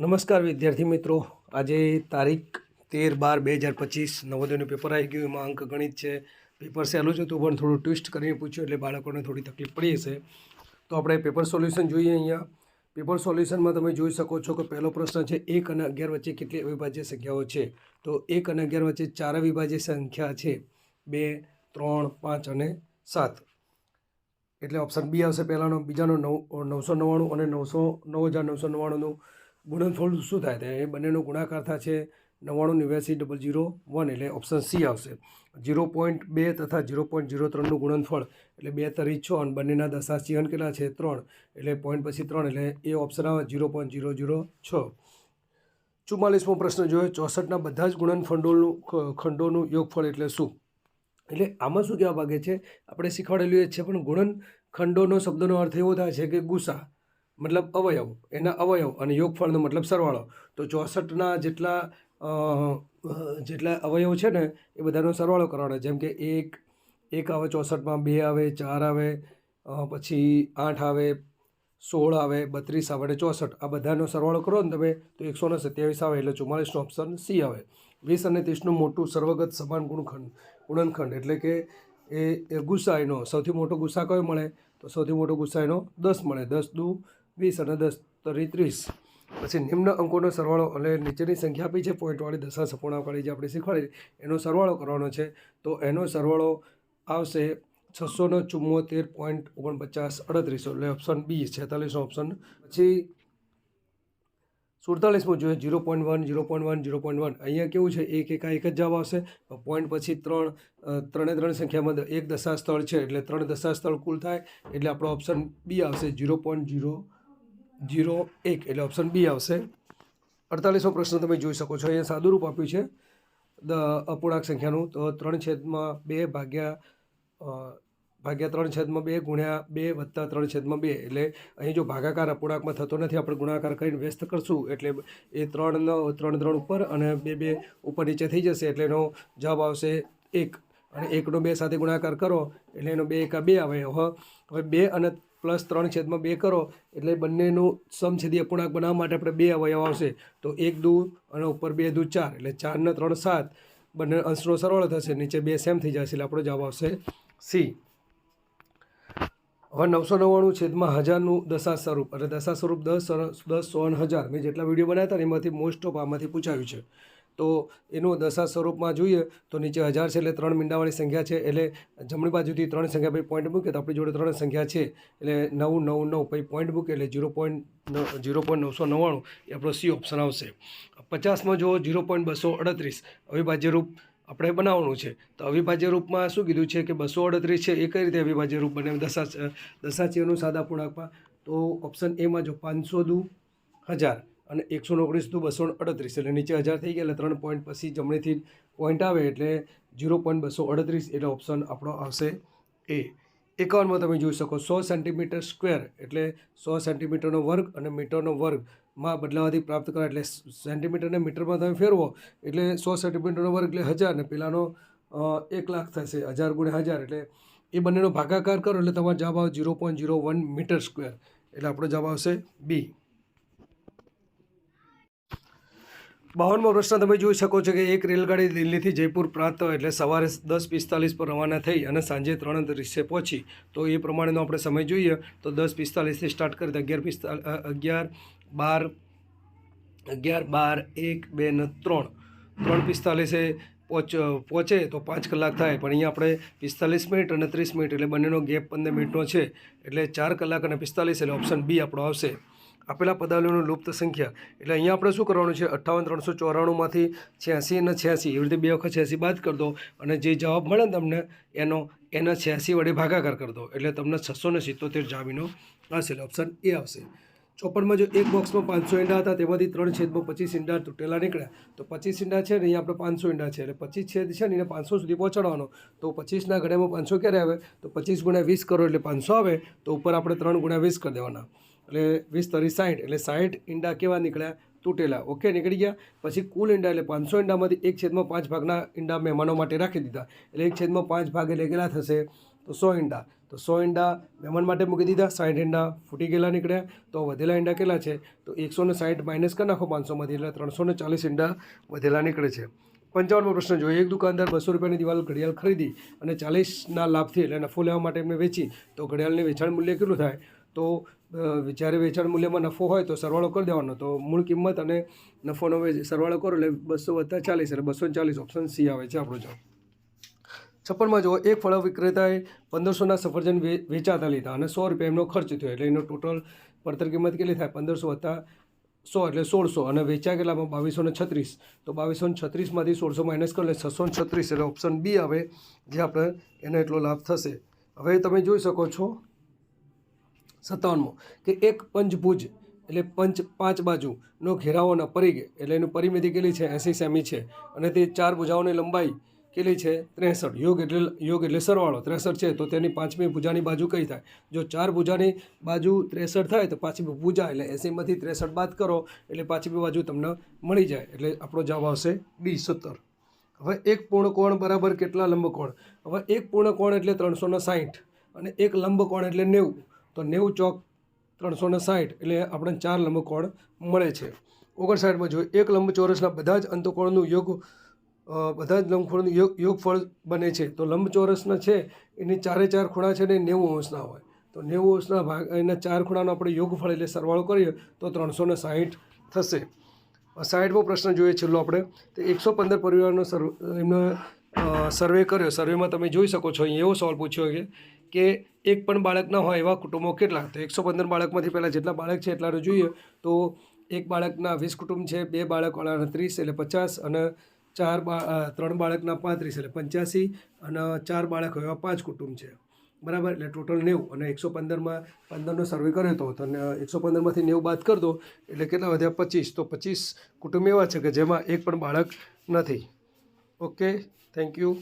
નમસ્કાર વિદ્યાર્થી મિત્રો. આજે તારીખ તેર બાર બે હજાર પચીસ, નવોદયનું પેપર આવી ગયું. એમાં અંક ગણિત છે. પેપર સહેલું છે હતું પણ થોડું ટ્વિસ્ટ કરીને પૂછ્યું, એટલે બાળકોને થોડી તકલીફ પડી હશે. તો આપણે પેપર સોલ્યુશન જોઈએ અહીંયા. પેપર સોલ્યુશનમાં તમે જોઈ શકો છો કે પહેલો પ્રશ્ન છે, એક અને અગિયાર વચ્ચે કેટલી અવિભાજ્ય સંખ્યાઓ છે? તો એક અને અગિયાર વચ્ચે ચાર અવિભાજ્ય સંખ્યા છે. બે, ત્રણ, પાંચ અને સાત. એટલે ઓપ્શન બી આવશે પહેલાંનો, બીજાનો નવ, નવસો નવ્વાણું અને નવસો નવ હજાર નવસો નવ્વાણુંનું. ગુણનફળ શું થાય તો એ બંનેનો ગુણાકાર થાય છે નવ્વાણું નેવ્યાસી ડબલ જીરો વન એટલે ઓપ્શન સી આવશે. જીરો પોઈન્ટ બે તથા જીરો પોઈન્ટ જીરો ત્રણનું ગુણનફળ એટલે બે તરી છ અને બંનેના દશા ચિહન કેટલા છે? ત્રણ. એટલે પોઈન્ટ પછી ત્રણ એટલે એ ઓપ્શન આવે જીરો પોઈન્ટ જીરો જીરો છ. ચુમ્માલીસમો પ્રશ્ન જોયો. ચોસઠના બધા જ ગુણનફંડોનું ખંડોનું યોગફળ એટલે શું? એટલે આમાં શું કહેવા માગે છે? આપણે શીખવાડેલું એ છે, પણ ગુણન ખંડોનો શબ્દનો અર્થ એવો થાય છે કે ગુસા. મતલબ અવયવ, એના અવયવ અને યોગફળનો મતલબ સરવાળો. તો ચોસઠના જેટલા જેટલા અવયવ છે ને, એ બધાનો સરવાળો કરવાનો. જેમ કે એક એક આવે ચોસઠમાં, બે આવે, ચાર આવે પછી આઠ આવે, સોળ આવે, બત્રીસ આવે અને ચોસઠ. આ બધાનો સરવાળો કરો ને તમે, તો એકસો ને સત્યાવીસ આવે. એટલે ચુમ્માલીસનો ઓપ્શન સી આવે. વીસ અને ત્રીસનું મોટું સર્વગત સમાન ગુણખંડ, ગુણનખંડ. એટલે કે એ એનો સૌથી મોટો ગુસ્સા કયો મળે? તો સૌથી મોટો ગુસ્સા એનો દસ મળે. દસ દુ વીસ અને દસ, તરી ત્રીસ. પછી નિમ્ન અંકોનો સરવાળો એટલે નીચેની સંખ્યા આપી છે, પોઈન્ટવાળી દશા સપૂર્ણાવાળી જે આપણે શીખવાડી, એનો સરવાળો કરવાનો છે. તો એનો સરવાળો આવશે છસોનો ચુમ્મોતેર પોઈન્ટ ઓગણપચાસ અડત્રીસો. એટલે ઓપ્શન બી છેતાલીસનો ઓપ્શન પછી સુડતાલીસમાં જોઈએ zero point one zero point one zero point one અહીંયા કેવું છે? એક, એકા એક જ જવાબ આવશે. પોઈન્ટ પછી ત્રણ ત્રણે ત્રણ સંખ્યામાં એક દશા સ્થળ છે, એટલે ત્રણ દશા સ્થળ કુલ થાય, એટલે આપણો ઓપ્શન બી આવશે જીરો પોઈન્ટ જીરો જીરો એક એટલે ઓપ્શન બી આવશે. અડતાલીસમો પ્રશ્ન તમે જોઈ શકો છો. અહીંયા સાદુરૂપ આપ્યું છે. દ અપૂર્ણાંક સંખ્યાનું તો ત્રણ છેદમાં બે ભાગ્યા ભાગ્યા ત્રણ છેદમાં બે ગુણ્યા બે વત્તા ત્રણ છેદમાં બે. એટલે અહીં જો ભાગાકાર અપૂર્ણાંકમાં થતો નથી, આપણે ગુણાકાર કરીને વ્યસ્ત કરશું. એટલે એ ત્રણનો ત્રણ ત્રણ ઉપર અને બે બે ઉપર નીચે થઈ જશે. એટલે એનો જવાબ આવશે એક. અને એકનો બે સાથે ગુણાકાર કરો. એટલે એનો બે એકા બે આવે. હવે હવે બે અને પ્લસ ત્રણ છેદમાં બે કરો એટલે બંનેનું સમછેદી અપૂર્ણાંક બનાવવા માટે આપણે બે અવયવ આવશે. તો એક દુ અને ઉપર બે દુ ચાર એટલે ચારને ત્રણ સાત. બંને અંશનો સરવાળો થશે, નીચે બે સેમ થઈ જશે એટલે આપણો જવાબ આવશે સી. હવે નવસો નવ્વાણું છેદમાં હજારનું દશા સ્વરૂપ, એટલે દશા સ્વરૂપ દસ દસ સો હજાર. મેં જેટલા વીડિયો બનાવ્યા હતા એમાંથી મોસ્ટ ઓફ આમાંથી પૂછાયું છે. તો એનું દશા સ્વરૂપમાં જોઈએ તો નીચે હજાર છે એટલે ત્રણ મીંડાવાળી સંખ્યા છે. એટલે જમણી બાજુથી ત્રણ સંખ્યા પછી પોઈન્ટ મૂકે તો આપણી જોડે ત્રણ સંખ્યા છે. એટલે નવ નવ નવ પછી પોઈન્ટ મૂકે એટલે ઝીરો પોઈન્ટ ઝીરો પોઈન્ટ નવસો નવ્વાણું એ આપણો સી ઓપ્શન આવશે. પચાસમાં જો ઝીરો પોઈન્ટ બસો અડત્રીસ. અવિભાજ્ય રૂપ આપણે બનાવવાનું છે. તો અવિભાજ્ય રૂપમાં શું કીધું છે કે બસો અડત્રીસ છે એ કઈ રીતે અવિભાજ્ય રૂપ બને? દશા દશાચીનું સાદા પૂર્ણાંકમાં. તો ઓપ્શન એમાં જો પાંચસો દુ હજાર અને એકસો ઓગણીસ ટુ બસો અડત્રીસ એટલે નીચે હજાર થઈ ગયા એટલે ત્રણ પોઈન્ટ પછી જમણીથી પોઈન્ટ આવે એટલે જીરો પોઈન્ટ બસો અડત્રીસ એટલે ઓપ્શન આપણો આવશે એ એકાવનમાં તમે જોઈ શકો સો સેન્ટીમીટર સ્ક્વેર એટલે સો સેન્ટીમીટરનો વર્ગ અને મીટરનો વર્ગમાં બદલાવાથી પ્રાપ્ત કરાય એટલે સેન્ટીમીટરને મીટરમાં તમે ફેરવો એટલે સો સેન્ટીમીટરનો વર્ગ એટલે હજાર ને પેલાનો એક લાખ થશે, હજાર ગુણ્યા હજાર એટલે એ બંનેનો ભાગાકાર કરો એટલે તમારો જવાબ આવે zero point zero one metre square એટલે આપણો જવાબ આવશે બી બાવનમો પ્રશ્ન, તમે જોઈ શકો છો કે એક રેલગાડી દિલ્હીથી જયપુર પ્રાંત એટલે સવારે દસ પિસ્તાલીસ પર રવાના થઈ અને સાંજે ત્રણ ત્રીસે પહોંચી. તો એ પ્રમાણેનો આપણે સમય જોઈએ. તો દસ પિસ્તાલીસથી સ્ટાર્ટ કરી અગિયાર પિસ્તા અગિયાર, બાર અગિયાર, બાર, એક, બે ને ત્રણ. ત્રણ પિસ્તાલીસે પહોંચ, પહોંચે તો પાંચ કલાક થાય. પણ અહીંયા આપણે પિસ્તાલીસ મિનિટ અને ત્રીસ મિનિટ એટલે બંનેનો ગેપ પંદર મિનિટનો છે. એટલે ચાર કલાક અને પિસ્તાલીસ એટલે ઓપ્શન બી આપણો આવશે. આપેલા પદાવલીઓની લુપ્ત સંખ્યા. એટલે અહીંયા આપણે શું કરવાનું છે? અઠ્ઠાવન, ત્રણસો ચોરાણુંમાંથી છ્યાસી અને છ્યાસી એવી રીતે બે વખત છ્યાસી બાદ કરી દો અને જે જવાબ મળે તમને, એનો, એના છ્યાસી વડે ભાગાકાર કરી દો. એટલે તમને છસો ને સિત્તોતેર જામીનો આવશે ઓપ્શન એ આવશે. ચોપનમાં જો એક બોક્સમાં પાંચસો ઈંડા હતા, તેમાંથી ત્રણ છેદમાં પચીસ ઈંડા તૂટેલા નીકળ્યા. તો પચીસ ઈંડા છે ને, અહીંયા આપણે પાંચસો ઈંડા છે. એટલે પચીસ છેદ છે ને એને પાંચસો સુધી પહોંચાડવાનો. તો પચીસના ઘડામાં પાંચસો ક્યારે આવે? તો પચીસ ગુણ્યા વીસ કરો એટલે પાંચસો આવે. તો ઉપર આપણે ત્રણ ગુણ્યા વીસ કરી દેવાના. એટલે વીસ તરી સાઠ એટલે સાઠ ઈંડા કેવા નીકળ્યા? તૂટેલા. ઓકે, નીકળી ગયા. પછી કુલ ઈંડા, એટલે પાંચસો ઈંડામાંથી એક છેદમાં પાંચ ભાગના ઈંડા મહેમાનો માટે રાખી દીધા. એટલે એક છેદમાં પાંચ ભાગ એટલે કેટલા થશે તો સો ઈંડા. તો સો ઈંડા મહેમાન માટે મૂકી દીધા. સાઠ ઈંડા ફૂટી ગયેલા નીકળ્યા. તો વધેલા ઈંડા કેટલા છે? તો એકસો ને સાઠ માઇનસ કરી નાખો પાંચસોમાંથી, એટલે ત્રણસો ને ચાલીસ ઈંડા વધેલા નીકળે છે. પંચાવનમો પ્રશ્ન જોઈએ એક દુકાનદાર બસો રૂપિયાની દિવાલ ઘડિયાળ ખરીદી અને ચાલીસના લાભથી, એટલે નફો લેવા માટે એમને વેચી, તો ઘડિયાળની વેચાણ મૂલ્ય કેટલું થાય? તો જ્યારે વેચાણ મૂલ્યમાં નફો હોય તો સરવાળો કરી દેવાનો. તો મૂળ કિંમત અને નફોનો સરવાળો કરો એટલે બસો વત્તા ચાલીસ એટલે બસો ચાલીસ ઓપ્શન સી આવે છે આપણો જવાબ. છપ્પનમાં જુઓ, એક ફળ વિક્રેતાએ પંદરસોના સફરજન વે- વેચાતા લીધા અને સો રૂપિયા એમનો ખર્ચ થયો એટલે એનો ટોટલ પડતર કિંમત કેટલી થાય? પંદરસો વત્તા સો એટલે સોળસો અને વેચ્યા કેટલામાં બાવીસો ને છત્રીસ. તો બાવીસો ને છત્રીસમાંથી સોળસો માઇનસ કરો એટલે છસો ને છત્રીસ એટલે ઓપ્શન બી આવે, જે આપણે, એને એટલો લાભ થશે. હવે તમે જોઈ શકો છો સત્તાવનમો કે એક પંચભુજ એટલે પંચ પાંચ બાજુનો ઘેરાવોના પરિઘ એટલે એનું પરિમિતિ કેટલી છે? એંસી સેમી છે. અને તે ચાર ભુજાઓની લંબાઈ કેટલી છે? ત્રેસઠ. યોગ એટલે યોગ એટલે સરવાળો. ત્રેસઠ છે તો તેની પાંચમી ભુજાની બાજુ કઈ થાય? જો ચાર ભુજાની બાજુ ત્રેસઠ થાય તો પાંચમી ભૂજા એટલે એંસીમાંથી ત્રેસઠ બાદ કરો એટલે પાંચમી બાજુ તમને મળી જાય. એટલે આપણો જવાબ આવશે બી, સત્તર. હવે એક પૂર્ણકોણ બરાબર કેટલા લંબકોણ? હવે એક પૂર્ણકોણ એટલે ત્રણસો ને સાહીઠ અને એક લંબકોણ એટલે નેવું. તો નેવું ચોક ત્રણસો ને સાઠ એટલે આપણને ચાર લંબકોણ મળે છે. ઓગણસાઠમાં જો એક લંબચોરસના બધા જ અંતકોણનું યોગ બધા જ લંબખોણનું યોગ, યોગફળ બને છે, તો લંબચોરસના છે, એની ચારે ચાર ખૂણા છે ને નેવું અંશના હોય. તો નેવું અંશના ભાગ, એના ચાર ખૂણાનો આપણે યોગફળ એટલે સરવાળો કરીએ, તો ત્રણસો ને સાહીઠ થશે. સાઠમો પ્રશ્ન જોઈએ છેલ્લો આપણે. તો એકસો પંદર પરિવારનો સર્વ, એમનો સર્વે કર્યો. સર્વેમાં તમે જોઈ શકો છો. અહીં એવો સવાલ પૂછ્યો છે કે એક પણ બાળક ન હોય એવા કુટુંબો કેટલા? તો એકસો પંદર બાળકમાંથી પહેલાં જેટલા બાળક છે એટલાનું જોઈએ. તો એક બાળકના વીસ કુટુંબ છે, બે બાળકવાળાના ત્રીસ એટલે પચાસ અને ચાર બા ત્રણ બાળકના પાંત્રીસ એટલે પંચ્યાસી અને ચાર બાળક હોય એવા પાંચ કુટુંબ છે. બરાબર? એટલે ટોટલ નેવું અને એકસો પંદરમાં, પંદરનો સર્વે કર્યો હતો તો એકસો પંદરમાંથી નેવું બાદ કરી દો, એટલે કેટલા વધ્યા? પચીસ. તો પચીસ કુટુંબ એવા છે કે જેમાં એક પણ બાળક નથી. ઓકે? Thank you.